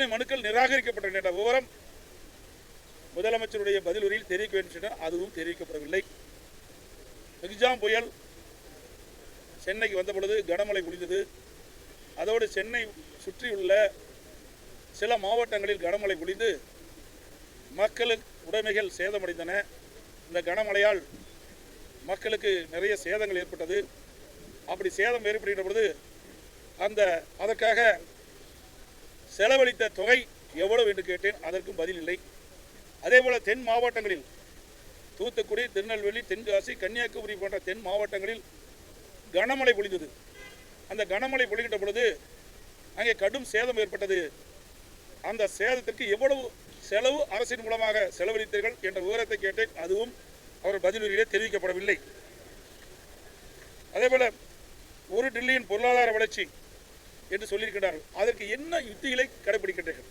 எத்தனை மனுக்கள் நிராகரிக்கப்பட்டன என்ற விவரம் முதலமைச்சருடைய பதில் உரையில் தெரிவிக்க வேண்டும் அதுவும் தெரிவிக்கப்படவில்லை. மிக்ஜாம் புயல் சென்னைக்கு வந்த பொழுது கனமழை முடிந்தது அதோடு சென்னை சுற்றியுள்ள சில மாவட்டங்களில் கனமழை பொழிந்து மக்களுக்கு உடைமைகள் சேதமடைந்தன. இந்த கனமழையால் மக்களுக்கு நிறைய சேதங்கள் ஏற்பட்டது. அப்படி சேதம் ஏற்படுகின்ற பொழுது அந்த அதற்காக செலவழித்த தொகை எவ்வளவு என்று கேட்டேன். அதற்கும் பதில் இல்லை. அதேபோல தென் மாவட்டங்களில் தூத்துக்குடி திருநெல்வேலி தென்காசி கன்னியாகுமரி போன்ற தென் மாவட்டங்களில் கனமழை பொழிந்தது. அந்த கனமழை பொழிகின்ற பொழுது அங்கே கடும் சேதம் ஏற்பட்டது. அந்த சேதத்திற்கு எவ்வளவு செலவு அரசின் மூலமாக செலவழித்தீர்கள் என்ற விவரத்தை கேட்டேன். அதுவும் அவர் பதிலுரையிலே தெரிவிக்கப்படவில்லை. அதேபோல ஒரு டில்லியின் பொருளாதார வளர்ச்சி என்று சொல்லியிருக்கிறார்கள் அதற்கு என்ன யுத்திகளை கடைபிடிக்கின்றீர்கள்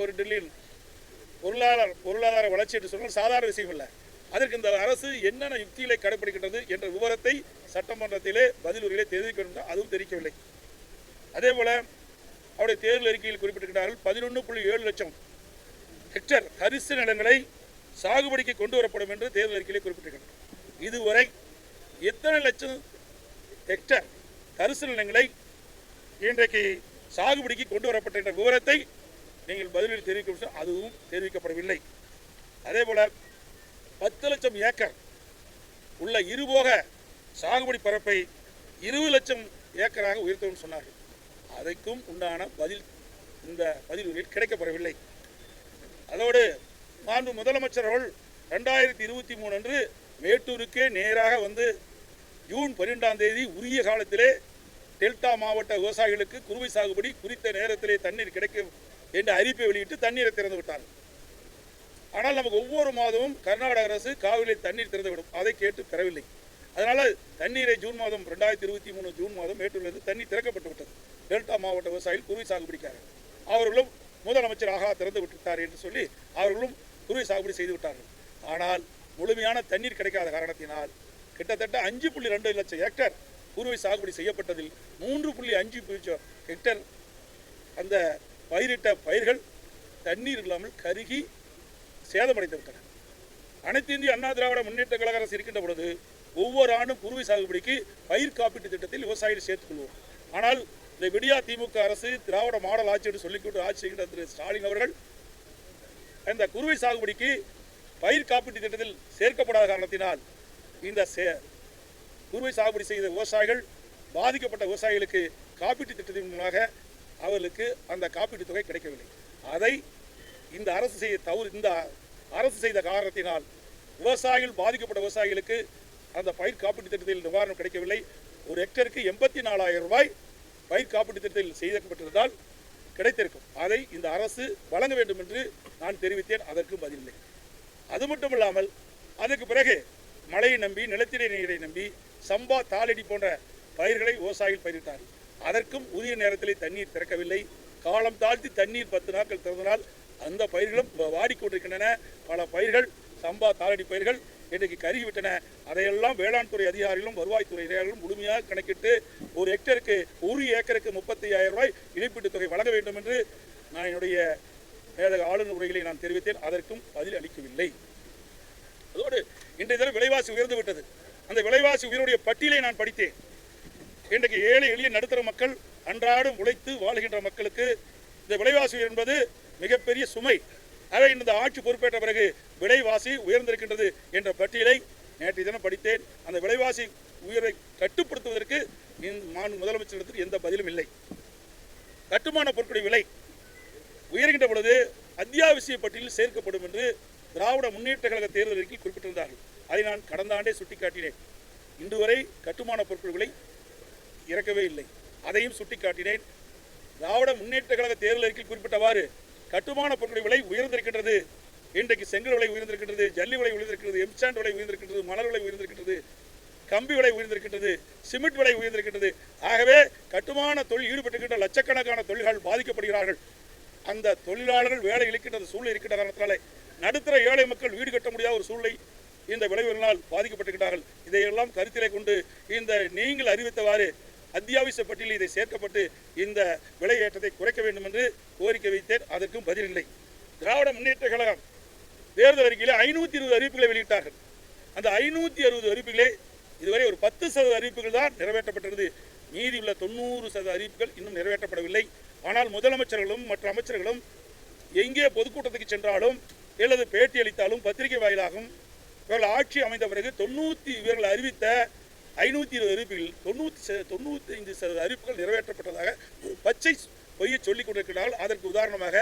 ஒரு டில்லியின் பொருளாதார பொருளாதார வளர்ச்சி என்று சொன்னால் சாதாரண விஷயம் இல்லை அதற்கு இந்த அரசு என்னென்ன யுக்திகளை கடைபிடிக்கின்றது என்ற விவரத்தை சட்டமன்றத்திலே பதிலுரையிலே தெரிவிக்க வேண்டும் அதுவும் தெரிவிக்கவில்லை. அதே போல அவருடைய தேர்தல் அறிக்கையில் குறிப்பிட்டிருக்கிறார்கள் பதினொன்று புள்ளி ஏழு லட்சம் ஹெக்டர் தரிசு நிலங்களை சாகுபடிக்கு கொண்டு வரப்படும் என்று தேர்தல் அறிக்கையிலே குறிப்பிட்டிருக்கிறார் இதுவரை எத்தனை லட்சம் ஹெக்டர் தரிசு நிலங்களை இன்றைக்கு சாகுபடிக்கு கொண்டு வரப்பட்ட என்ற விவரத்தை நீங்கள் பதிலில் தெரிவிக்க அதுவும் தெரிவிக்கப்படவில்லை. அதே போல பத்து லட்சம் ஏக்கர் உள்ள இருபோக சாகுபடி பரப்பை இருபது லட்சம் ஏக்கராக உயர்த்தவும் சொன்னார்கள். அதற்கும் உண்டான பதில் இந்த பதில்களில் கிடைக்கப்படவில்லை அதோடு மாண்பு முதலமைச்சர் அவர்கள் ரெண்டாயிரத்தி இருபத்தி மூணு அன்று மேட்டூருக்கே நேராக வந்து ஜூன் பன்னிரெண்டாம் தேதி உரிய காலத்திலே டெல்டா மாவட்ட விவசாயிகளுக்கு குறுவை சாகுபடி குறித்த நேரத்திலே தண்ணீர் கிடைக்கும் என்ற அறிவிப்பை வெளியிட்டு தண்ணீரை திறந்து விட்டார்கள் ஆனால் நமக்கு ஒவ்வொரு மாதமும் கர்நாடக அரசு காவிரியில் தண்ணீர் திறந்துவிடும் அதை கேட்டு பெறவில்லை. அதனால தண்ணீரை ஜூன் மாதம் ரெண்டாயிரத்தி இருபத்தி மூணு ஜூன் மாதம் மேட்டூரிலிருந்து தண்ணீர் திறக்கப்பட்டு விட்டது. டெல்டா மாவட்ட விவசாயிகள் குருவி சாகுபடிக்காரர் அவர்களும் முதலமைச்சர் ஆகா திறந்து விட்டுட்டார் என்று சொல்லி அவர்களும் குருவி சாகுபடி செய்து விட்டார்கள். ஆனால் முழுமையான தண்ணீர் கிடைக்காத காரணத்தினால் கிட்டத்தட்ட அஞ்சு புள்ளி ரெண்டு லட்சம் ஏக்கர் குருவை சாகுபடி செய்யப்பட்டதில் மூன்று புள்ளி அஞ்சு பூஜ்ஜியம் ஹெக்டர் அந்த பயிரிட்ட பயிர்கள் தண்ணீர் இல்லாமல் கருகி சேதமடைந்து விட்டன அனைத்து இந்திய அண்ணா திராவிட முன்னேற்ற கழக அரசு இருக்கின்ற பொழுது ஒவ்வொரு ஆண்டும் குறுவை சாகுபடிக்கு பயிர் காப்பீட்டு திட்டத்தில் விவசாயிகள் சேர்த்துக் கொள்வோம். ஆனால் இந்த விடியா திமுக அரசு திராவிட மாடல் ஆட்சி என்று சொல்லிக்கொண்டு ஆட்சி செய்கின்ற திரு ஸ்டாலின் அவர்கள் இந்த குறுவை சாகுபடிக்கு பயிர் காப்பீட்டு திட்டத்தில் சேர்க்கப்படாத காரணத்தினால் இந்த குறுவை குருவை சாகுபடி செய்த விவசாயிகள் பாதிக்கப்பட்ட விவசாயிகளுக்கு காப்பீட்டு திட்டத்தின் மூலமாக அவர்களுக்கு அந்த காப்பீட்டு தொகை கிடைக்கவில்லை. அதை இந்த அரசு செய்ய தவறு இந்த அரசு செய்த காரணத்தினால் விவசாயிகள் பாதிக்கப்பட்ட விவசாயிகளுக்கு அந்த பயிர் காப்பீட்டு திட்டத்தில் நிவாரணம் கிடைக்கவில்லை. ஒரு ஹெக்டருக்கு எண்பத்தி நாலாயிரம் ரூபாய் பயிர் காப்பீட்டு திட்டத்தில் செய்யப்பட்டிருந்தால் கிடைத்திருக்கும். அதை இந்த அரசு வழங்க வேண்டும் என்று நான் தெரிவித்தேன். அதற்கு பதிலில்லை அது மட்டும் இல்லாமல் அதுக்கு பிறகு மழையை நம்பி நிலத்தடி நீரை நம்பி சம்பா தாளடி போன்ற பயிர்களை விவசாயிகள் பயிரிட்டார் அதற்கும் உரிய நேரத்திலே தண்ணீர் திறக்கவில்லை. காலம் தாழ்த்தி தண்ணீர் பத்து நாட்கள் திறந்தனால் அந்த பயிர்களும் வாடிக்கொண்டிருக்கின்றன. பல பயிர்கள் சம்பா தாளடி பயிர்கள் இன்றைக்கு கருகிவிட்டன. அதையெல்லாம் வேளாண் துறை அதிகாரிகளும் வருவாய்த்துறை அதிகாரிகளும் முழுமையாக கணக்கிட்டு ஒரு ஹெக்டருக்கு ஒரு ஏக்கருக்கு முப்பத்தி ஆயிரம் ரூபாய் இழப்பீட்டுத் தொகை வழங்க வேண்டும் என்று நான் என்னுடைய மேதக ஆளுநர் உரைகளை நான் தெரிவித்தேன். அதற்கும் பதில் அளிக்கவில்லை அதோடு இன்றைய தினம் விலைவாசி உயர்ந்து விட்டது. அந்த விலைவாசி உயர்வுடைய பட்டியலை நான் படித்தேன். இன்றைக்கு ஏழை எளிய நடுத்தர மக்கள் அன்றாடம் உழைத்து வாழ்கின்ற மக்களுக்கு இந்த விலைவாசி உயிர் என்பது மிகப்பெரிய சுமை. அதை இந்த ஆட்சி பொறுப்பேற்ற பிறகு விலைவாசி உயர்ந்திருக்கின்றது என்ற பட்டியலை நேற்றைய தினம் படித்தேன். அந்த விலைவாசி உயர்வை கட்டுப்படுத்துவதற்கு முதலமைச்சரிடத்தில் எந்த பதிலும் இல்லை. கட்டுமான பொருட்களுடைய விலை உயர்கின்ற பொழுது அத்தியாவசிய பட்டியலில் சேர்க்கப்படும் என்று திராவிட முன்னேற்ற கழக தேர்தல் அறிக்கை குறிப்பிட்டிருந்தார்கள். அதை நான் கடந்த ஆண்டே சுட்டிக்காட்டினேன். இன்று வரை கட்டுமான பொருட்கள் விலை இறக்கவே இல்லை. அதையும் சுட்டிக்காட்டினேன். திராவிட முன்னேற்ற கழக தேர்தல் அறிக்கையில் குறிப்பிட்டவாறு கட்டுமான பொருட்கள் விலை உயர்ந்திருக்கின்றது. இன்றைக்கு செங்கல் விலை உயர்ந்திருக்கின்றது ஜல்லி விலை உயர்ந்திருக்கிறது எம்சாண்ட் விலை உயர்ந்திருக்கின்றது மணல் விலை உயர்ந்திருக்கின்றது கம்பி விலை உயர்ந்திருக்கின்றது சிமெண்ட் விலை உயர்ந்திருக்கின்றது. ஆகவே கட்டுமான தொழில் ஈடுபட்டிருக்கின்ற லட்சக்கணக்கான தொழில்கள் பாதிக்கப்படுகிறார்கள். அந்த தொழிலாளர்கள் வேலை இழுக்கின்ற சூழ்நிலை இருக்கின்ற காரணத்தினாலே நடுத்தர ஏழை மக்கள் வீடு கட்ட முடியாத ஒரு சூழ்நிலை இந்த விளைவுகளினால் பாதிக்கப்பட்டிருக்கிறார்கள். இதையெல்லாம் கருத்திலே கொண்டு இந்த நீங்கள் அறிவித்தவாறு அத்தியாவசிய பட்டியலில் இதை சேர்க்கப்பட்டு இந்த விலை ஏற்றத்தை குறைக்க வேண்டும் என்று கோரிக்கை வைத்தேன். அதற்கும் பதில் இல்லை. திராவிட முன்னேற்ற கழகம் தேர்தல் அறிக்கையில் ஐநூற்றி இருபது அறிவிப்புகளை வெளியிட்டார்கள். அந்த ஐநூற்றி அறுபது அறிவிப்புகளே இதுவரை ஒரு பத்து சதவீத அறிவிப்புகள் தான் நிறைவேற்றப்பட்டிருந்தது. மீதி உள்ள தொண்ணூறு சதவீத அறிவிப்புகள் இன்னும் நிறைவேற்றப்படவில்லை. ஆனால் முதலமைச்சர்களும் மற்ற அமைச்சர்களும் எங்கே பொதுக்கூட்டத்துக்கு சென்றாலும் அல்லது பேட்டி அளித்தாலும் பத்திரிகை வாயிலாகவும் இவர்கள் ஆட்சி அமைந்த பிறகு தொண்ணூற்றி இவர்கள் அறிவித்த ஐநூற்றி இருபது அறிவிப்புகள் தொண்ணூற்றி தொண்ணூற்றி ஐந்து சதவீத அறிவிப்புகள் நிறைவேற்றப்பட்டதாக பச்சை பொய்யை சொல்லிக் கொண்டிருக்கிறார்கள். அதற்கு உதாரணமாக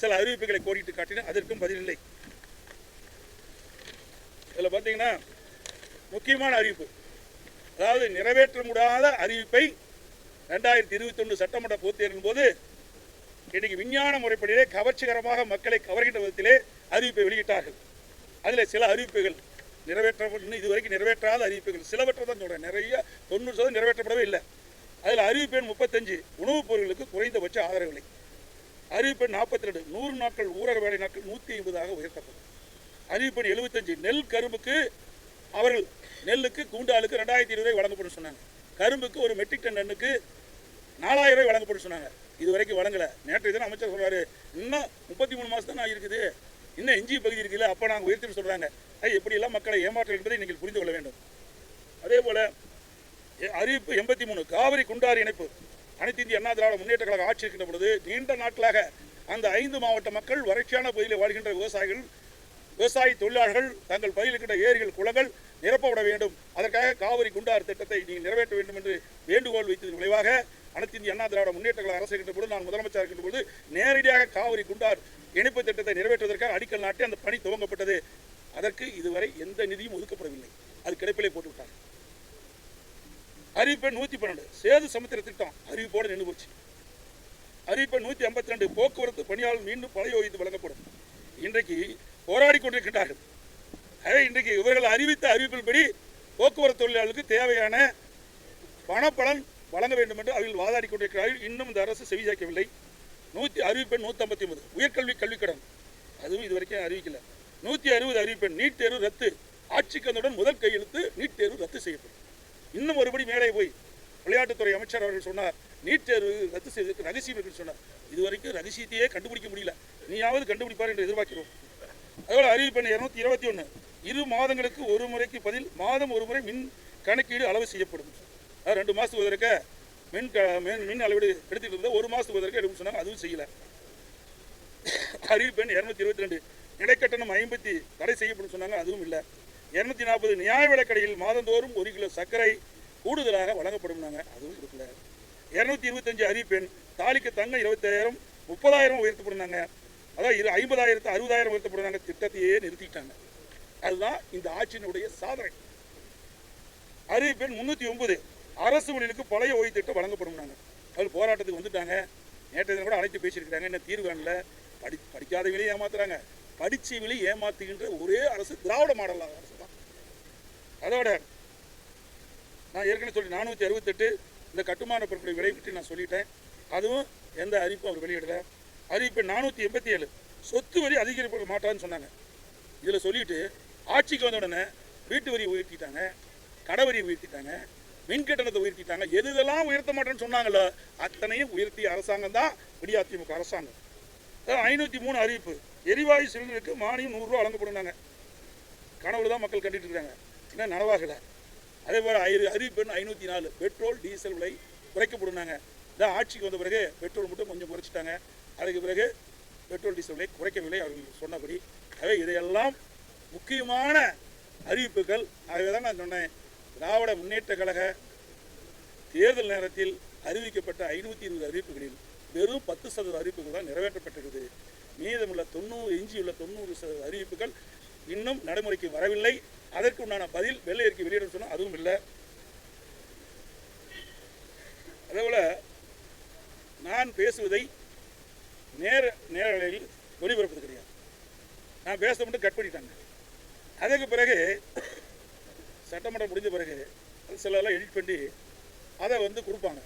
சில அறிவிப்புகளை கோடிட்டு காட்டின அதற்கும் பதிலில்லை இதில் பார்த்தீங்கன்னா முக்கியமான அறிவிப்பு. அதாவது நிறைவேற்ற முடியாத அறிவிப்பை ரெண்டாயிரத்தி இருபத்தி ஒன்று சட்டமன்ற பொதுத் போது இன்னைக்கு விஞ்ஞான முறைப்படியிலே கவர்ச்சிகரமாக மக்களை கவர்கின்ற விதத்திலே அறிவிப்பை வெளியிட்டார்கள். அதில் சில அறிவிப்புகள் நிறைவேற்ற இன்னும் இதுவரைக்கும் நிறைவேற்றாத அறிவிப்புகள் சிலவற்றை தான் சொல்கிறேன் நிறைய தொண்ணூறு சதவீதம் நிறைவேற்றப்படவே இல்லை. அதில் அறிவிப்பு எண் முப்பத்தஞ்சு உணவுப் பொருட்களுக்கு குறைந்தபட்ச ஆதரவு விலை. அறிவிப்பு எண் நாற்பத்தி ரெண்டு நூறு நாட்கள் ஊரக வேலை நாட்கள் நூற்றி ஐம்பதாக உயர்த்தப்படும். அறிவிப்பு எண் எழுபத்தஞ்சு நெல் கரும்புக்கு அவர்கள் நெல்லுக்கு கூண்டாளுக்கு ரெண்டாயிரத்தி இருபது ரூபாய் வழங்கப்படும் சொன்னாங்க. கரும்புக்கு ஒரு மெட்ரிக் டன் டன்னுக்கு நாலாயிரம் ரூபாய் வழங்கப்படும் சொன்னாங்க. இது வரைக்கும் வழங்கலை. நேற்று தினம் அமைச்சர் சொல்கிறாரு இன்னும் முப்பத்தி மூணு மாதம் தான் இருக்குது இன்னும் எஞ்சி பகுதி இருக்குல்ல அப்போ நாங்கள் உயர்த்தி சொல்கிறாங்க ஐ எப்படியெல்லாம் மக்களை ஏமாற்றம் என்பதை நீங்கள் புரிந்து கொள்ள வேண்டும். அதே போல் எ- அறிவிப்பு எண்பத்தி மூணு காவிரி குண்டாறு இணைப்பு. அனைத்து இந்திய அண்ணா திராவிட முன்னேற்ற கழக ஆட்சி இருக்கின்ற பொழுது நீண்ட நாட்களாக அந்த ஐந்து மாவட்ட மக்கள் வறட்சியான பகுதியில் வாழ்கின்ற விவசாயிகள் விவசாய தொழிலாளர்கள் தங்கள் பகுதியில் இருக்கின்ற ஏரிகள் குளங்கள் நிரப்பப்பட வேண்டும். அதற்காக காவிரி குண்டாறு திட்டத்தை நீங்கள் நிறைவேற்ற வேண்டும் என்று வேண்டுகோள் வைத்ததன் விளைவாக அனைத்து இந்திய அண்ணா திராவிட முன்னேற்ற கழக அரசு இருக்கின்ற பொழுது நான் முதலமைச்சர் இருக்கின்ற பொழுது நேரடியாக காவிரி குண்டார் இணைப்பு திட்டத்தை நிறைவேற்றுவதற்காக அடிக்கல் நாட்டி அந்த பணி துவங்கப்பட்டது. அதற்கு இதுவரை எந்த நிதியும் ஒதுக்கப்படவில்லை. அது கிடைப்பிலே போட்டு விட்டாங்க அறிவிப்பு நூற்றி பன்னெண்டு. சேது சமுத்திர திட்டம் அறிவிப்போடு நின்று போச்சு. அறிவிப்பு நூற்றி ஐம்பத்தி ரெண்டு போக்குவரத்து பணியாளர் மீண்டும் பழைய ஓய்வு வழங்கப்படும். இன்றைக்கு போராடி கொண்டிருக்கின்றார்கள். எனவே இன்றைக்கு இவர்கள் அறிவித்த அறிவிப்பின்படி போக்குவரத்து தொழிலாளர்களுக்கு தேவையான பணப்பலன் வழங்க வேண்டும் என்று அவர்கள் வாதாடி கொண்டிருக்கிறார்கள் இன்னும் இந்த அரசு செவிசாய்க்கவில்லை. நூற்றி அறிவிப்பெண் நூற்றம்பத்தி ஒன்பது உயர்கல்வி கல்விக்கடன் அதுவும் இது வரைக்கும் அறிவிக்கல. நூற்றி அறுபது அறிவிப்பெண் நீட் தேர்வு ரத்து. ஆட்சிக்கந்தனுடன் முதல் கையெழுத்து நீட் தேர்வு ரத்து செய்யப்படும். இன்னும் ஒருபடி மேலே போய் விளையாட்டுத்துறை அமைச்சர் அவர்கள் சொன்னார் நீட் தேர்வு ரத்து செய்வதற்கு ரகசியம் இருக்குன்னு சொன்னார். இது வரைக்கும் ரகசியத்தையே கண்டுபிடிக்க முடியல. நீயாவது கண்டுபிடிப்பார் என்று எதிர்பார்க்கிறோம். அதோட அறிவிப்பெண் இருநூத்தி இருபத்தி ஒன்று இரு மாதங்களுக்கு ஒரு முறைக்கு பதில் மாதம் ஒரு முறை மின் கணக்கீடு அளவு செய்யப்படும். ரெண்டு மாதத்துக்கு ஒரு மின் க மின் மின் அளவீடு எடுத்துகிட்டு இருந்தால் ஒரு மாதத்துக்கு வதற்க எடுக்க சொன்னாங்க அதுவும் செய்யலை. அறிவிப்பெண் இரநூத்தி இருபத்தி ரெண்டு. இடைக்கட்டணம் ஐம்பத்தி தடை செய்யப்படும் சொன்னாங்க அதுவும் இல்லை. இரநூத்தி நாற்பது நியாய விலைக்கடையில் மாதந்தோறும் ஒரு கிலோ சர்க்கரை கூடுதலாக வழங்கப்படும்னாங்க அதுவும் கொடுக்கல. இரநூத்தி இருபத்தஞ்சு அறிவிப்பெண் தாலிக்கு தங்க இருபத்தாயிரம் முப்பதாயிரம் உயர்த்தப்படுனாங்க. அதான் இரு ஐம்பதாயிரத்து அறுபதாயிரம் உயர்த்தப்படுறாங்க திட்டத்தையே நிறுத்திட்டாங்க. அதுதான் இந்த ஆட்சியினுடைய சாதனை. அறிவிப்பெண் முன்னூத்தி ஒன்பது. அரசு மொழிகளுக்கு பழைய ஓய்வு திட்டம் வழங்கப்படும்னாங்க அது போராட்டத்துக்கு வந்துட்டாங்க. நேற்று தினம் கூட அழைத்து பேசியிருக்கிறாங்க. என்ன தீர்வு காணல. படி படிக்காதவங்களையும் ஏமாத்துறாங்க. படிச்சவங்களையும் ஏமாத்துகின்ற ஒரே அரசு திராவிட மாடல் அரசு தான். அதோட நான் ஏற்கனவே சொல்லி நானூற்றி அறுபத்தெட்டு இந்த கட்டுமான பொருட்களை விலை பற்றி நான் சொல்லிட்டேன். அதுவும் எந்த அறிவிப்பும் அவர் வெளியிடல. அறிவிப்பு நானூற்றி எண்பத்தி ஏழு சொத்து வரி அதிகரிப்பு மாட்டான்னு சொன்னாங்க. இதில் சொல்லிட்டு ஆட்சிக்கு வந்த உடனே வீட்டு வரி உயர்த்திட்டாங்க. கடை வரி உயர்த்திட்டாங்க. மின் கட்டணத்தை உயர்த்திட்டாங்க. எது இதெல்லாம் உயர்த்த மாட்டேன்னு சொன்னாங்களோ அத்தனையும் உயர்த்திய அரசாங்கம் தான் விடியாதிமுக அரசாங்கம். ஐநூற்றி மூணு அறிவிப்பு. எரிவாயு சிலிண்டருக்கு மானியம் நூறுரூவா வழங்கப்படுனாங்க கனவுல தான் மக்கள் கட்டிட்டு இருக்காங்க. இன்னும் நனவாகலை. அதே போல் ஐ அறிவிப்பு ஐநூற்றி நாலு பெட்ரோல் டீசல் விலை குறைக்கப்படுனாங்க இதான் ஆட்சிக்கு வந்த பிறகு பெட்ரோல் மட்டும் கொஞ்சம் குறைச்சிட்டாங்க. அதுக்கு பிறகு பெட்ரோல் டீசல் விலை குறைக்கவில்லை அவர்கள் சொன்னபடி. ஆகவே இதையெல்லாம் முக்கியமான அறிவிப்புகள். ஆகவே தான் நான் சொன்னேன். திராவிட முன்னேற்ற கழக தேர்தல் நேரத்தில் அறிவிக்கப்பட்ட ஐநூற்றி இருபது அறிவிப்புகளில் வெறும் பத்து சதவீத அறிவிப்புகள் தான் நிறைவேற்றப்பட்டிருக்குது. மீதமுள்ள தொண்ணூறு எஞ்சியுள்ள தொண்ணூறு சதவீத அறிவிப்புகள் இன்னும் நடைமுறைக்கு வரவில்லை. அதற்கு உண்டான பதில் வெள்ளை அறிக்கை வெளியிட சொன்னால் அதுவும் இல்லை. அதேபோல் நான் பேசுவதை நேர நேரலையில் ஒளிபரப்பது கிடையாது. நான் பேச மட்டும் கட் பண்ணிட்டாங்க. அதுக்கு பிறகு சட்டமன்றம் முடிஞ்ச பிறகு அது சிலர்லாம் எடிட் பண்ணி அதை வந்து கொடுப்பாங்க.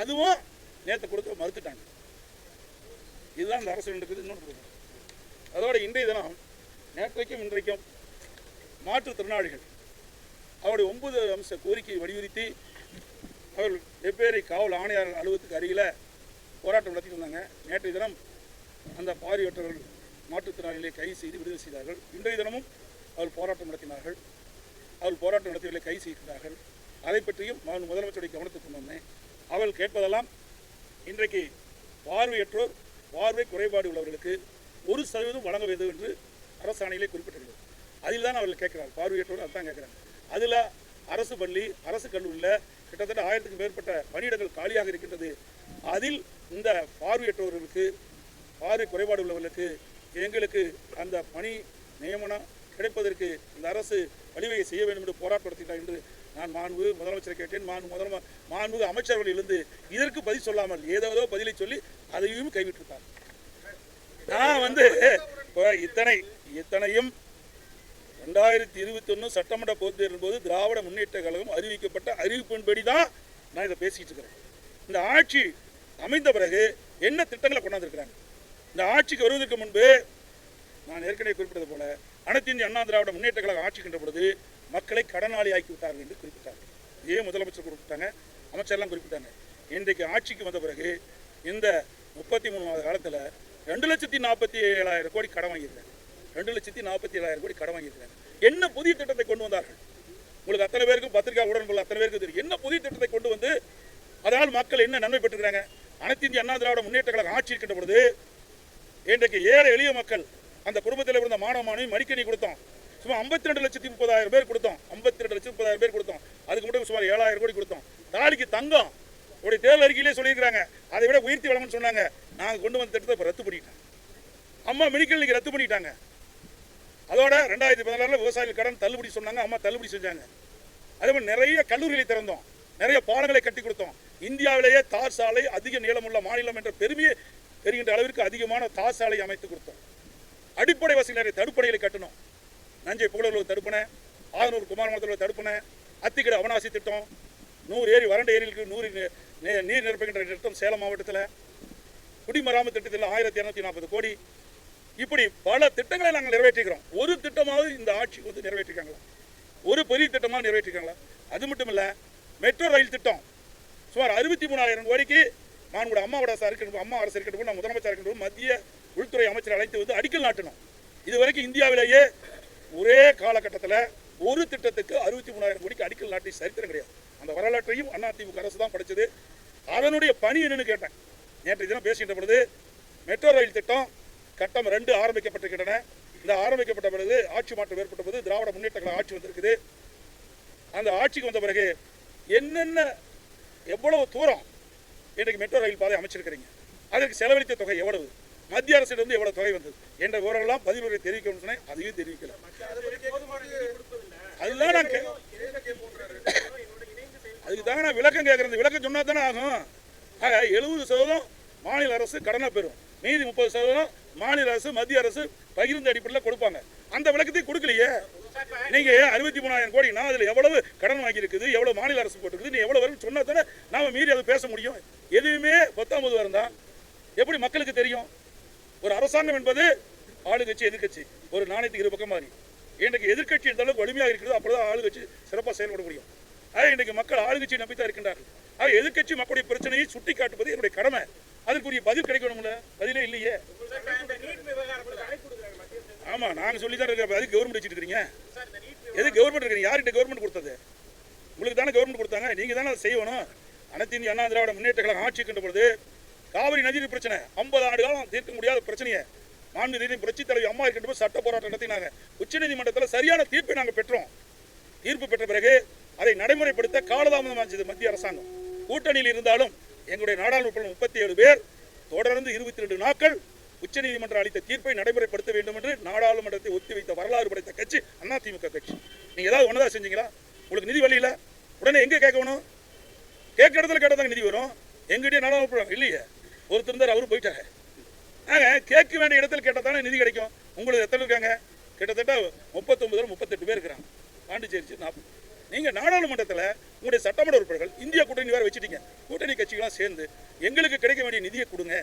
அதுவும் நேற்று கொடுக்க மறுத்துட்டாங்க. இதுதான் இந்த அரசு இருக்குது இன்னொன்று கொடுக்கும் அதோட இன்றைய தினம் நேற்றைக்கும் இன்றைக்கும் மாற்றுத்திறனாளிகள் அவருடைய ஒன்பது அம்ச கோரிக்கையை வலியுறுத்தி அவர்கள் வெவ்வேறு காவல் ஆணையாளர் அலுவலகத்துக்கு அருகில் போராட்டம் நடத்திட்டு இருந்தாங்க நேற்றைய தினம் அந்த பார்வையற்றவர்கள் மாற்றுத்திறனாளிகளை கைது செய்து விடுதலை செய்தார்கள். இன்றைய தினமும் அவர் போராட்டம் நடத்தினார்கள். அவர்கள் போராட்டம் நடத்தியவர்களை கை செய்கிறார்கள் அதை பற்றியும் நான் முதலமைச்சருடைய கவனத்துக்கு கொண்டு வந்தேன். அவர்கள் கேட்பதெல்லாம் இன்றைக்கு பார்வையற்றோர் பார்வை குறைபாடு உள்ளவர்களுக்கு ஒரு சதவீதம் வழங்க வேண்டும் என்று அரசாணையிலே குறிப்பிட்டிருக்கிறது அதில் தான் அவர்கள் கேட்கிறார் பார்வையற்றோர் அதுதான் கேட்குறாங்க. அதில் அரசு பள்ளி அரசு கல்லூரியில் கிட்டத்தட்ட ஆயிரத்துக்கு மேற்பட்ட பணியிடங்கள் காலியாக இருக்கின்றது. அதில் இந்த பார்வையற்றவர்களுக்கு பார்வை குறைபாடு உள்ளவர்களுக்கு எங்களுக்கு அந்த பணி நியமனம் கிடைப்பதற்கு இந்த அரசு வழிவகை செய்ய வேண்டும் என்று போராட்டம் நடத்தினார் என்று நான் மாண்பு முதலமைச்சரை கேட்டேன். மாண்பு முதலம மாண்பு அமைச்சர்கள் இருந்து இதற்கு பதில் சொல்லாமல் ஏதோ பதிலை சொல்லி அதையும் கைவிட்டிருக்கார். நான் வந்து இப்போ இத்தனை இத்தனையும் ரெண்டாயிரத்தி இருபத்தி ஒன்று சட்டமன்ற பொறுத்தேறும் போது திராவிட முன்னேற்ற கழகம் அறிவிக்கப்பட்ட அறிவிப்பின்படி தான் நான் இதை பேசிக்கிட்டு இருக்கிறேன். இந்த ஆட்சி அமைந்த பிறகு என்ன திட்டங்களை கொண்டாந்துருக்கிறாங்க? இந்த ஆட்சிக்கு வருவதற்கு முன்பு நான் ஏற்கனவே குறிப்பிட்டது போல அனைத்து இந்திய அண்ணா திராவிட முன்னேற்ற கழகம் ஆட்சிக்கின்ற பொழுது மக்களை கடனாளி ஆக்கி விட்டார்கள் என்று குறிப்பிட்டார்கள். இதே முதலமைச்சர் குறிப்பிட்டாங்க அமைச்சர்லாம் குறிப்பிட்டாங்க. இன்றைக்கு ஆட்சிக்கு வந்த பிறகு இந்த முப்பத்தி மூணு மாத காலத்தில் ரெண்டு லட்சத்தி நாற்பத்தி ஏழாயிரம் கோடி கடன் வாங்கியிருக்காங்க ரெண்டு லட்சத்தி நாற்பத்தி ஏழாயிரம் கோடி கடன் வாங்கியிருக்காங்க என்ன புதிய திட்டத்தை கொண்டு வந்தார்கள்? உங்களுக்கு அத்தனை பேருக்கும் பத்திரிகை உடன்புள்ள அத்தனை பேருக்கு தெரியும். என்ன புதிய திட்டத்தை கொண்டு வந்து அதனால் மக்கள் என்ன நன்மை பெற்றுக்கிறாங்க? அனைத்து இந்திய அண்ணா திராவிட முன்னேற்ற கழகம் ஆட்சி இருக்கின்ற பொழுது இன்றைக்கு ஏழை எளிய மக்கள் அந்த குடும்பத்தில் இருந்த மாணவ மாணவி மடிக்கணி கொடுத்தோம். சும்மா ஐம்பத்தி ரெண்டு லட்சத்தி முப்பதாயிரம் பேர் கொடுத்தோம். ஐம்பத்தி ரெண்டு லட்சத்தி முப்பதாயிரம் பேர் கொடுத்தோம். அதுக்கு மட்டும் சுமார் ஏழாயிரம் கோடி கொடுத்தோம். தாலிக்கு தங்கம். உடைய தேர்தல் அறிக்கையிலே சொல்லியிருக்கிறாங்க. அதை விட உயர்த்தி வழங்கணும்னு சொன்னாங்க. நாங்கள் கொண்டு வந்த திட்டத்தை இப்போ ரத்து பண்ணிட்டேன் அம்மா மெடிக்கல் நீங்கள் ரத்து பண்ணிட்டாங்க. அதோட ரெண்டாயிரத்தி பதினாறில் விவசாயிகள் கடன் தள்ளுபடி சொன்னாங்க. அம்மா தள்ளுபடி செஞ்சாங்க. அதே மாதிரி நிறைய கல்லூரிகளை திறந்தோம். நிறைய பாடங்களை கட்டி கொடுத்தோம். இந்தியாவிலேயே தார் சாலை அதிக நீளமுள்ள மாநிலம் என்ற பெருமையை பெறுகின்ற அளவிற்கு அதிகமான தார் சாலை அமைத்து கொடுத்தோம். அடிப்படை வசதி நிறைய தடுப்பணைகளை கட்டணும். நஞ்சை புகழூர் தடுப்பணை ஆதனூர் குமாரமலத்தில் தடுப்பணை அத்திக்கடை அவனாசி திட்டம் நூறு ஏரி வறண்ட ஏரிகளுக்கு நூறு நீர் நிரப்புகின்ற திட்டம் சேலம் மாவட்டத்தில். குடிமராமத்து திட்டத்தில் ஆயிரத்தி இரநூத்தி நாற்பது கோடி. இப்படி பல திட்டங்களை நாங்கள் நிறைவேற்றிக்கிறோம். ஒரு திட்டமாவது இந்த ஆட்சி வந்து நிறைவேற்றிருக்காங்களா? ஒரு பெரிய திட்டமாக நிறைவேற்றிருக்காங்களா? அது மட்டும் இல்லை மெட்ரோ ரயில் திட்டம். சுமார் அறுபத்தி மூணாயிரம் கோடிக்கு மாண்புட அம்மாவோட அரசு இருக்கட்டும் அம்மா அரசு இருக்கட்டும் நான் முதலமைச்சர் இருக்கட்டும் மத்திய உள்துறை அமைச்சர் அழைத்து வந்து அடிக்கல் நாட்டணும். இதுவரைக்கும் இந்தியாவிலேயே ஒரே காலகட்டத்தில் ஒரு திட்டத்துக்கு அறுபத்தி மூணாயிரம் கோடிக்கு அடிக்கல் நாட்டி சரித்திரம் கிடையாது. அந்த வரலாற்றையும் அதிமுக அரசு தான் படைச்சது. அதனுடைய பணி என்னன்னு கேட்டேன். நேற்று தினம் பேசுகின்ற பொழுது மெட்ரோ ரயில் திட்டம் கட்டம் ரெண்டு ஆரம்பிக்கப்பட்டிருக்கின்றன. இந்த ஆரம்பிக்கப்பட்ட பிறகு ஆட்சி மாற்றம் ஏற்பட்ட போது திராவிட முன்னேற்ற ஆட்சி வந்திருக்குது. அந்த ஆட்சிக்கு வந்த பிறகு என்னென்ன எவ்வளவு தூரம் இன்றைக்கு மெட்ரோ ரயில் பாதை அமைச்சிருக்கிறீங்க? அதற்கு செலவழித்த தொகை எவ்வளவு? மத்திய அரசிடம் எவ்வளவு தொகை வந்தது? என்ற விவரங்கள்லாம் பதிவுரை தெரிவிக்கணும்னு சொன்னேன். அதையும் தெரிவிக்கல. அதுதான் நான் அதுக்கு தாங்க நான் விளக்கம் கேட்கறது. விளக்கம் சொன்னா தானே ஆகும். ஆக எழுபது சதவீதம் மாநில அரசு கடனை பெறும். மீதி முப்பது சதவீதம் மாநில அரசு மத்திய அரசு பகிர்ந்த அடிப்படையில் கொடுப்பாங்க. அந்த விளக்கத்தையும் கொடுக்கலையே. நீங்க அறுபத்தி மூணாயிரம் கோடினா அதுல எவ்வளவு கடன் வாங்கி இருக்குது எவ்வளவு மாநில அரசு போட்டுருக்குது நீ எவ்வளவு வரும் சொன்னா தானே நாம மீறி அதை பேச முடியும். எதுவுமே பத்தொன்பது வரும் தான் எப்படி மக்களுக்கு தெரியும்? ஒரு அரசாங்கம் என்பது ஆளுங்கட்சி எதிர்க்கட்சி. ஒரு நாணயத்துக்கு இரு பக்கம் மாதிரி இன்றைக்கு எதிர்க்கட்சி எந்த அளவுக்கு வலிமையாக இருக்கிறதோ அப்பொழுது ஆளுங்கட்சி சிறப்பாக செயல்பட முடியும். ஆக இன்றைக்கு மக்கள் ஆளுங்கட்சியை நம்பித்தான் இருக்கின்றார்கள். ஆக எதிர்க்கட்சி மக்களுடைய பிரச்சனையை சுட்டி காட்டுவது என்னுடைய கடமை. அதற்குரிய பதில் கிடைக்கணும்ல? பதிலே இல்லையே. ஆமா நாங்க சொல்லி தான் இருக்கிற அது கவர்மெண்ட் வச்சுட்டு எது கவர்மெண்ட் இருக்கிறீங்க? யார்கிட்ட கவர்மெண்ட் கொடுத்தது? உங்களுக்கு தானே கவர்மெண்ட் கொடுத்தாங்க. நீங்க தானே அதை செய்யணும். அனைத்து இந்திய அண்ணா திராவிட முன்னேற்ற கழகம் ஆட்சி இருக்கின்ற பொழுது காவிரி நதிநீர் பிரச்சனை. ஐம்பது ஆண்டு காலம் தீர்க்க முடியாத பிரச்சனையை மாண்பு புரட்சி தலைவி அம்மா இருக்கின்ற சட்ட போராட்டம் நடத்தினாங்க. உச்சநீதிமன்றத்தில் சரியான தீர்ப்பை நாங்கள் பெற்றோம். தீர்ப்பு பெற்ற பிறகு அதை நடைமுறைப்படுத்த காலதாமதம் காலதாமதமாச்சது மத்திய அரசாங்கம். கூட்டணியில் இருந்தாலும் எங்களுடைய நாடாளுமன்ற முப்பத்தி ஏழு பேர் தொடர்ந்து இருபத்தி ரெண்டு நாட்கள் உச்சநீதிமன்றம் அளித்த தீர்ப்பை நடைமுறைப்படுத்த வேண்டும் என்று நாடாளுமன்றத்தை ஒத்திவைத்த வரலாறு படைத்த கட்சி அதிமுக கட்சி. நீங்க ஏதாவது ஒன்றதா செஞ்சீங்களா? உங்களுக்கு நிதி வழியில உடனே எங்க கேட்கணும்? கேட்க இடத்துல கேட்டதாங்க நிதி வரும். எங்கிட்டே நாடாளுமன்றம் இல்லையே. ஒருத்தர் இருந்தார் அவரும் போயிட்டாரு. ஆக கேட்க வேண்டிய இடத்துல கேட்டால் தானே நிதி கிடைக்கும்? உங்களுக்கு எத்தனை இருக்காங்க? கிட்டத்தட்ட முப்பத்தொன்பது முப்பத்தெட்டு பேர் இருக்கிறாங்க. பாண்டிச்சேரி நாற்பது நீங்கள் நாடாளுமன்றத்தில் உங்களுடைய சட்டமன்ற உறுப்பினர்கள் இந்தியா கூட்டணி வேறு வச்சுட்டீங்க. கூட்டணி கட்சிகளாக சேர்ந்து எங்களுக்கு கிடைக்க வேண்டிய நிதியை கொடுங்க.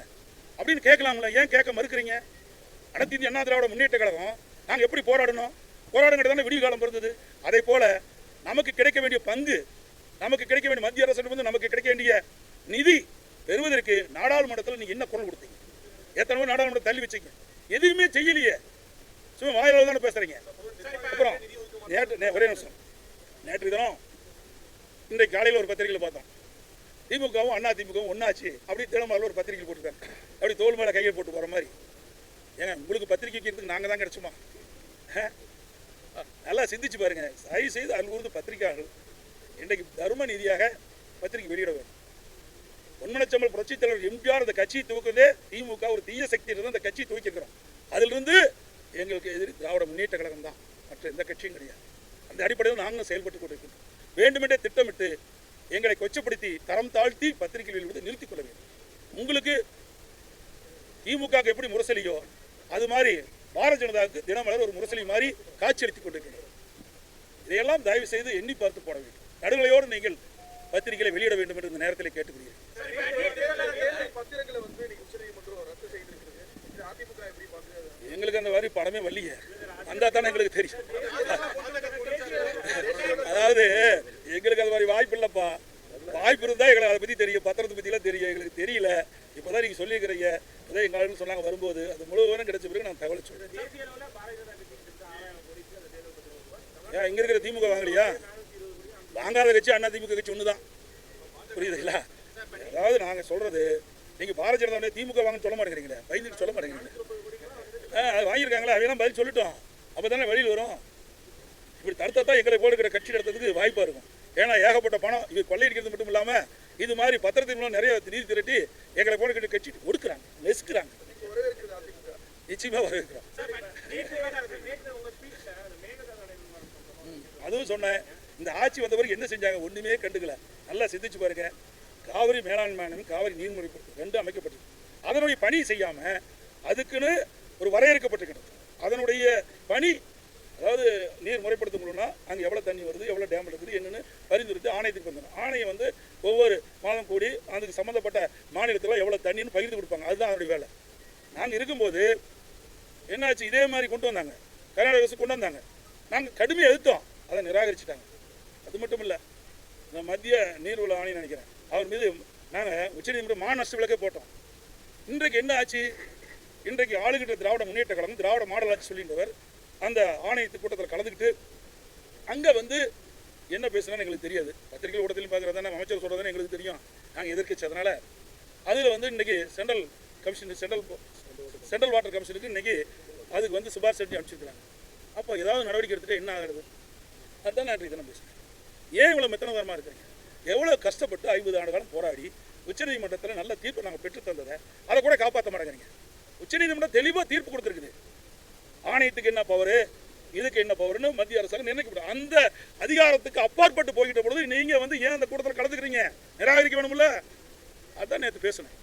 அப்படின்னு கேட்கலாம்ல. ஏன் கேட்க மறுக்கிறீங்க? அனைத்து இந்திய அண்ணா திராவிட முன்னேற்ற கழகம் நாங்கள் எப்படி போராடணும்? போராடுங்கிறது தானே விடிவு காலம் பிறந்தது. அதே போல் நமக்கு கிடைக்க வேண்டிய பங்கு நமக்கு கிடைக்க வேண்டிய மத்திய அரசு வந்து நமக்கு கிடைக்க வேண்டிய நிதி பெறுவதற்கு நாடாளுமன்றத்தில் நீங்கள் என்ன குரல் கொடுத்தீங்க? எத்தனை பேர் நாடாளுமன்றம் தள்ளி வச்சீங்க. எதுவுமே செய்யலையே. சும்மா வாயிலாக தானே பேசுகிறீங்க அப்புறம் நேற்று ஒரே நிமிஷம். நேற்று தினம் இன்றைக்கு காலையில் ஒரு பத்திரிகையில் பார்த்தோம். திமுகவும் அண்ணா திமுகவும் ஒன்றாச்சு அப்படி தினமரில் ஒரு பத்திரிகை போட்டுருக்காங்க. அப்படி தோல் மேலே கையை போட்டு போகிற மாதிரி. ஏங்க உங்களுக்கு பத்திரிக்கை வைக்கிறதுக்கு நாங்கள் தான் கிடச்சோமா? நல்லா சிந்திச்சு பாருங்க. தயவு செய்து அன்பூர்ந்து பத்திரிகையாளர்கள் இன்றைக்கு தர்ம நீதியாக பத்திரிகை வெளியிட வேண்டும். பொன்மனச்சம்பல் புரட்சி தலைவர் எம்ஜிஆர் அந்த கட்சியை துவக்குறதே திமுக ஒரு தீய சக்தி இருந்து அந்த கட்சியை துவக்கியிருக்கிறோம் அதிலிருந்து எங்களுக்கு எதிரி திராவிட முன்னேற்ற கழகம் தான். மற்ற எந்த கட்சியும் கிடையாது. அந்த அடிப்படையில் நாங்களும் செயல்பட்டு கொண்டிருக்கிறோம் வேண்டுமென்றே திட்டமிட்டு எங்களை கொச்சப்படுத்தி தரம் தாழ்த்தி பத்திரிகை வெளியிடுவதை நிறுத்திக் கொள்ள வேண்டும். உங்களுக்கு திமுக எப்படி முரசலியோ அது மாதிரி பாரதிய ஜனதாவுக்கு தினமலர் ஒரு முரசலி மாதிரி காட்சியளித்துக் கொண்டிருக்கிறது இதையெல்லாம் தயவு செய்து எண்ணி பார்த்து போட வேண்டும். நடுநிலையோடு நீங்கள் பத்திரிகைகளை வெளியிட வேண்டும் என்று இந்த நேரத்தில் கேட்டுக்கொள்கிறேன். எங்களுக்கு அந்த மாதிரி படமே வரலையே. வந்தா தானே எங்களுக்கு தெரியும். அதாவது எங்களுக்கு அந்த மாதிரி வாய்ப்பு இல்லைப்பா. வாய்ப்பு இருந்தால் எங்களுக்கு அதை பற்றி தெரியும். பத்திரத்தை பற்றிலாம் தெரியும். எங்களுக்கு தெரியல. இப்போ தான் நீங்கள் சொல்லியிருக்கிறீங்க. அதான் எங்கள் ஆளுநர் சொன்னாங்க வரும்போது. அது முழு விவரம் கிடைச்ச பிறகு நான் தகவல் சொல்கிறேன் ஏன் இங்கே இருக்கிற திமுக வாங்கலையா வாங்காத கட்சி அண்ணா திமுக கட்சி ஒன்று தான் புரியுதுங்களா? அதாவது நாங்கள் சொல்கிறது நீங்கள் பாரதிய ஜனதா திமுக வாங்க சொல்ல மாட்டேங்கிறீங்களே? பயந்துட்டு சொல்ல மாட்டேங்கிறீங்களே? அது வாங்கியிருக்காங்களா? அவையெல்லாம் பதில் சொல்லிட்டோம். அப்போ தானே வெளியில் வரும். இப்படி தடுத்தா தான் எங்களை போடுகிற கட்சி நடத்துறதுக்கு வாய்ப்பாக இருக்கும். ஏன்னா ஏகப்பட்ட பணம் இது கொள்ளையடிக்கிறது மட்டும் இல்லாமல் இது மாதிரி பத்திரத்தின் மூலம் நிறைய நிதி திரட்டி எங்களை போடுகிற கட்சி ஒடுக்குறாங்க நெசுக்குறாங்க வரவேற்குது அதிமுக நிச்சயமாக வரவேற்கிறோம் ம், அதுவும் சொன்னேன் இந்த ஆட்சி வந்த பிறகு என்ன செஞ்சாங்க ஒண்ணுமே கண்டுக்கல நல்லா சிந்திச்சு பாருங்க காவிரி மேலாண்மை ஆணையம் காவிரி நீர்முறைப்படுத்து ரெண்டு அமைக்கப்பட்டது அதனுடைய பணி அதுக்குன்னு ஒரு வரையறுக்கப்பட்டிருக்கிறது அதனுடைய பணி அதாவது நீர் முறைப்படுத்த முடியும்னா அங்கே எவ்வளோ தண்ணி வருது எவ்வளோ டேம் இருக்குது என்னென்னு பரிந்துரைத்து ஆணையத்துக்கு வந்துடும் ஆணையம் வந்து ஒவ்வொரு மாதம் கூடி அதுக்கு சம்மந்தப்பட்ட மாநிலத்தில் எவ்வளோ தண்ணின்னு பகிர்ந்து கொடுப்பாங்க. அதுதான் அதனுடைய வேலை. நாங்கள் இருக்கும்போது என்னாச்சு? இதே மாதிரி கொண்டு வந்தாங்க. கர்நாடக அரசு கொண்டு வந்தாங்க. நாங்கள் கடுமையாக எதிர்த்தோம். அதை நிராகரிச்சிட்டாங்க. அது மட்டும் இல்லை இந்த மத்திய நீர்வள ஆணையம் நினைக்கிறேன். அவர் மீது நாங்கள் உச்சநீதிமன்றம் மாநஷ்ட விளக்கே போட்டோம். இன்றைக்கு என்ன ஆச்சு? இன்றைக்கு ஆளுகிட்ட திராவிட முன்னேற்ற கழகம் திராவிட மாடல் ஆட்சி சொல்லின்றவர் அந்த ஆணையத்து கூட்டத்தில் கலந்துக்கிட்டு அங்கே வந்து என்ன பேசுனான்னு எங்களுக்கு தெரியாது. பத்திரிகை ஊடகத்திலையும் பார்க்குறதானே அமைச்சர் சொல்கிறதானே எங்களுக்கு தெரியும். நாங்கள் எதிர்க்கட்சி அதனால் அதில் வந்து இன்னைக்கு central commission central central water கமிஷனுக்கு இன்றைக்கி அதுக்கு வந்து சிபாரிசு செஞ்சு அனுப்பிச்சிருக்கிறாங்க. அப்போ ஏதாவது நடவடிக்கை எடுத்துகிட்டு என்ன ஆகிறது? அதுதான் நான் தினம் பேசுகிறேன் ஏன் இவ்வளோ மெத்தனதரமாக இருக்கிறீங்க? எவ்வளோ கஷ்டப்பட்டு ஐம்பது ஆண்டு காலம் போராடி உச்சநீதிமன்றத்தில் நல்ல தீர்ப்பு நாங்கள் பெற்று தந்ததை அதை கூட காப்பாற்ற மாட்டேங்கிறீங்க. உச்சநீதிமன்றம் தெளிவாக தீர்ப்பு கொடுத்துருக்குது. ஆணையத்துக்கு என்ன பவரு இதுக்கு என்ன பவர்னு மத்திய அரசாங்கம் நிர்ணயிக்கப்படும். அந்த அதிகாரத்துக்கு அப்பாற்பட்டு போய்கிட்ட பொழுது நீங்க வந்து ஏன் அந்த கூட்டத்தில் கலந்துக்கிறீங்க? நிராகரிக்க வேணும்ல? அதான் நேற்று பேசணும்